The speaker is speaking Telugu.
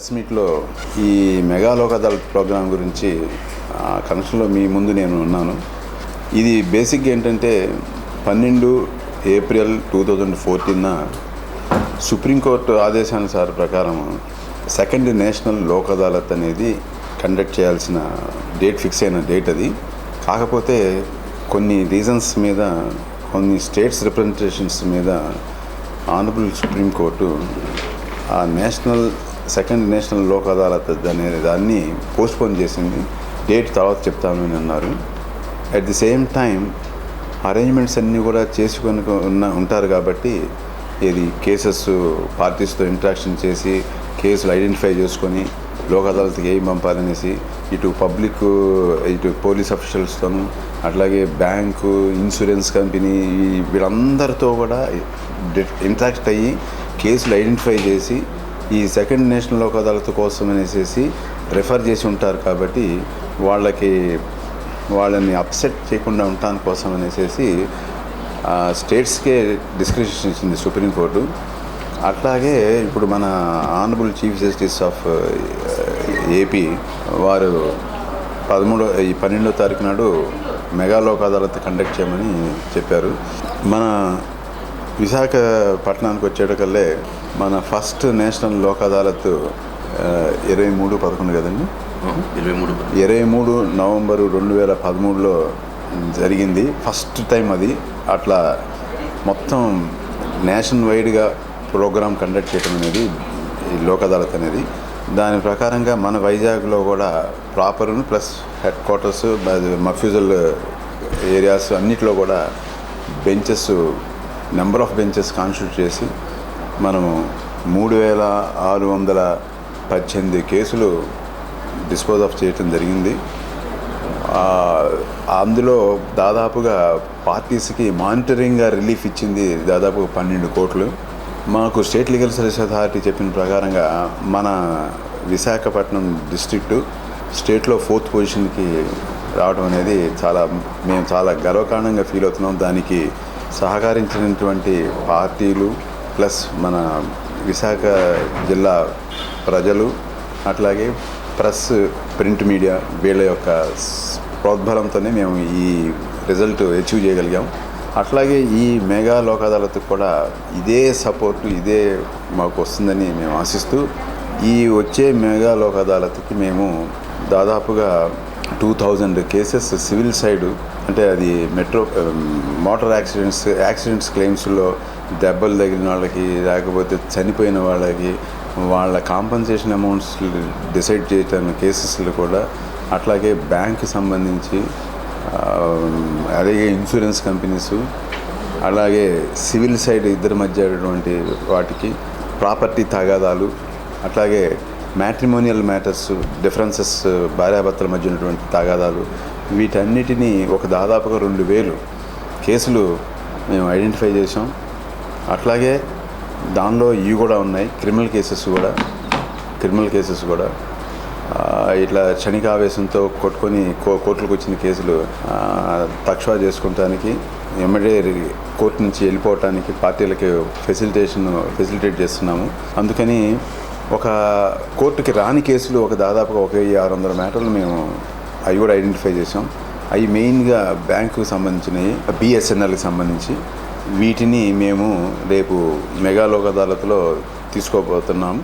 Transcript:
ప్రెస్ మీట్లో ఈ మెగా ప్రోగ్రాం గురించి ఆ కనెక్షన్లో మీ ముందు నేను ఉన్నాను. ఇది బేసిక్గా ఏంటంటే పన్నెండు ఏప్రిల్ టూ థౌజండ్ ఫోర్టీన్న సుప్రీంకోర్టు ఆదేశానుసార ప్రకారం సెకండ్ నేషనల్ లోక్ అదాలత్ అనేది కండక్ట్ చేయాల్సిన డేట్ ఫిక్స్ అయిన డేట్ అది. కాకపోతే కొన్ని రీజన్స్ మీద కొన్ని స్టేట్స్ రిప్రజెంటేషన్స్ మీద ఆనరబుల్ సుప్రీంకోర్టు ఆ national second national Lok Adalat అనే దాన్ని పోస్ట్పోన్ చేసింది. డేట్ తర్వాత చెప్తాను అని అన్నారు. At the same time arrangements అన్నీ కూడా చేసుకొని ఉన్న ఉంటారు కాబట్టి ఇది కేసెస్ పార్టీస్తో ఇంట్రాక్షన్ చేసి కేసులు ఐడెంటిఫై చేసుకొని లోక్ అదాలత్కి ఏం పంపాలనేసి ఇటు పబ్లిక్ ఇటు పోలీస్ అఫీషియల్స్తోనూ అట్లాగే బ్యాంకు ఇన్సూరెన్స్ కంపెనీ వీళ్ళందరితో కూడా ఇంట్రాక్ట్ అయ్యి కేసులు ఐడెంటిఫై చేసి ఈ సెకండ్ నేషనల్ లోక్ అదాలత్ కోసం అనేసి రిఫర్ చేసి ఉంటారు కాబట్టి వాళ్ళకి వాళ్ళని అప్సెట్ చేయకుండా ఉండటాని కోసం అనేసి స్టేట్స్కే డిస్క్రిప్షన్ ఇచ్చింది సుప్రీంకోర్టు అట్లాగే ఇప్పుడు మన honourable chief justice of AP వారు పదమూడో ఈ పన్నెండో తారీఖు నాడు మెగా లోక్ అదాలత్ కండక్ట్ చేయమని చెప్పారు. మన విశాఖపట్నానికి వచ్చేటకల్లే మన ఫస్ట్ నేషనల్ లోక్ అదాలత్ ఇరవై మూడు పదకొండు కదండి? ఇరవై మూడు ఇరవై మూడు నవంబరు రెండు వేల పదమూడులో జరిగింది. ఫస్ట్ టైం అది. అట్లా మొత్తం నేషన్ వైడ్గా ప్రోగ్రామ్ కండక్ట్ చేయడం అనేది ఈ లోక్ అదాలత్ అనేది. దాని ప్రకారంగా మన వైజాగ్లో కూడా proper plus headquarters mofussil areas అన్నిట్లో కూడా benches number of benches constitute చేసి మనము మూడు వేల ఆరు వందల పద్దెనిమిది కేసులు డిస్పోజ్ ఆఫ్ చేయటం జరిగింది. అందులో దాదాపుగా పార్టీస్కి మానిటరింగ్గా రిలీఫ్ ఇచ్చింది దాదాపు పన్నెండు కోట్లు. మాకు స్టేట్ లీగల్ సర్వీస్ అథారిటీ చెప్పిన ప్రకారంగా మన విశాఖపట్నం డిస్ట్రిక్టు స్టేట్లో ఫోర్త్ పొజిషన్కి రావడం అనేది చాలా మేము చాలా గర్వకారణంగా ఫీల్ అవుతున్నాం. దానికి సహకరించినటువంటి పార్టీలు ప్లస్ మన విశాఖ జిల్లా ప్రజలు అట్లాగే ప్రెస్ ప్రింట్ మీడియా వీళ్ళ యొక్క ప్రోద్బలంతోనే మేము ఈ రిజల్ట్ అచీవ్ చేయగలిగాం. అట్లాగే ఈ మెగా లోక్ అదాలత్ కూడా ఇదే సపోర్టు ఇదే మాకు వస్తుందని మేము ఆశిస్తూ ఈ వచ్చే మెగా లోక్ అదాలత్కి మేము దాదాపుగా two thousand cases civil side అంటే అది మెట్రో మోటార్ యాక్సిడెంట్స్ యాక్సిడెంట్స్ క్లెయిమ్స్లో దెబ్బలు తగిలిన వాళ్ళకి లేకపోతే చనిపోయిన వాళ్ళకి వాళ్ళ కాంపన్సేషన్ అమౌంట్స్ డిసైడ్ చేయటం కేసెస్లు కూడా అట్లాగే బ్యాంక్ సంబంధించి అలాగే ఇన్సూరెన్స్ కంపెనీస్ అలాగే సివిల్ సైడ్ ఇద్దరి మధ్య ఉన్నటువంటి వాటికి ప్రాపర్టీ తగాదాలు అట్లాగే మ్యాట్రిమోనియల్ మ్యాటర్స్ డిఫరెన్సెస్ భార్యాభర్తల మధ్య ఉన్నటువంటి తగాదాలు వీటన్నిటినీ ఒక దాదాపుగా రెండు వేలు కేసులు మేము ఐడెంటిఫై చేసాం అట్లాగే దానిలో ఇవి కూడా ఉన్నాయి. క్రిమినల్ కేసెస్ కూడా. క్రిమినల్ కేసెస్ కూడా. ఇట్లా ఇట్లా క్షణికావేశంతో కొట్టుకొని కో కోర్టులకు వచ్చిన కేసులు తక్షవా చేసుకోవటానికి ఎమ్మడే కోర్టు నుంచి వెళ్ళిపోవటానికి పార్టీలకి ఫెసిలిటేషన్ ఫెసిలిటేట్ చేస్తున్నాము. అందుకని ఒక కోర్టుకి రాని కేసులు ఒక దాదాపుగా ఒక వెయ్యి ఆరు వందల మ్యాటర్లు మేము అవి కూడా ఐడెంటిఫై చేసాం అవి మెయిన్గా బ్యాంకుకు సంబంధించినవి బిఎస్ఎన్ఎల్కి సంబంధించి. వీటిని మేము రేపు మెగాలోక్ అదాలత్లో తీసుకోబోతున్నాము